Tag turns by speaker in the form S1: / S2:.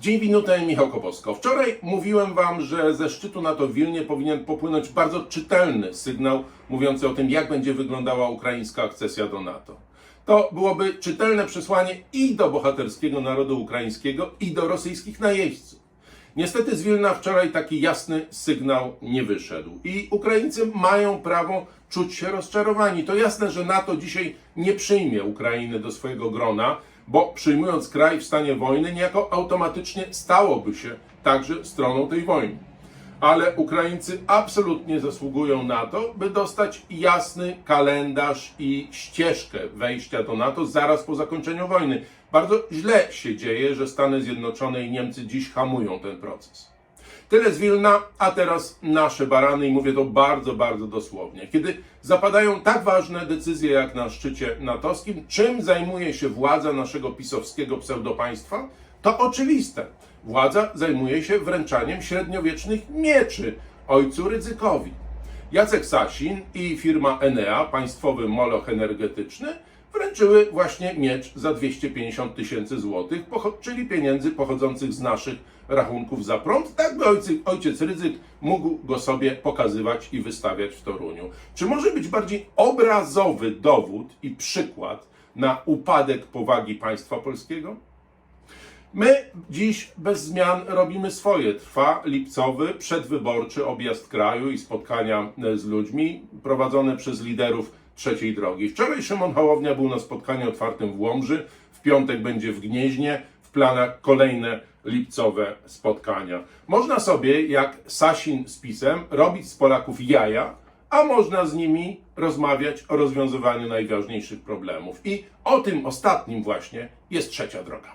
S1: Dzień minuty, Michał Koposko. Wczoraj mówiłem Wam, że ze szczytu NATO w Wilnie powinien popłynąć bardzo czytelny sygnał mówiący o tym, jak będzie wyglądała ukraińska akcesja do NATO. To byłoby czytelne przesłanie i do bohaterskiego narodu ukraińskiego, i do rosyjskich najeźdźców. Niestety z Wilna wczoraj taki jasny sygnał nie wyszedł i Ukraińcy mają prawo czuć się rozczarowani. To jasne, że NATO dzisiaj nie przyjmie Ukrainy do swojego grona, bo przyjmując kraj w stanie wojny, niejako automatycznie stałoby się także stroną tej wojny. Ale Ukraińcy absolutnie zasługują na to, by dostać jasny kalendarz i ścieżkę wejścia do NATO zaraz po zakończeniu wojny. Bardzo źle się dzieje, że Stany Zjednoczone i Niemcy dziś hamują ten proces. Tyle z Wilna, a teraz nasze barany i mówię to bardzo, bardzo dosłownie. Kiedy zapadają tak ważne decyzje jak na szczycie natowskim, czym zajmuje się władza naszego pisowskiego pseudopaństwa? To oczywiste. Władza zajmuje się wręczaniem średniowiecznych mieczy ojcu Rydzykowi. Jacek Sasin i firma Enea, państwowy moloch energetyczny, wręczyły właśnie miecz za 250 tysięcy złotych, czyli pieniędzy pochodzących z naszych rachunków za prąd, tak by ojcy, ojciec Rydzyk mógł go sobie pokazywać i wystawiać w Toruniu. Czy może być bardziej obrazowy dowód i przykład na upadek powagi państwa polskiego? My dziś bez zmian robimy swoje. Trwa lipcowy, przedwyborczy objazd kraju i spotkania e, z ludźmi prowadzone przez liderów trzeciej drogi. Wczoraj Szymon Hołownia był na spotkaniu otwartym w Łomży, w piątek będzie w Gnieźnie, w planach kolejne lipcowe spotkania. Można sobie, jak Sasin z PiSem, robić z Polaków jaja, a można z nimi rozmawiać o rozwiązywaniu najważniejszych problemów. I o tym ostatnim właśnie jest trzecia droga.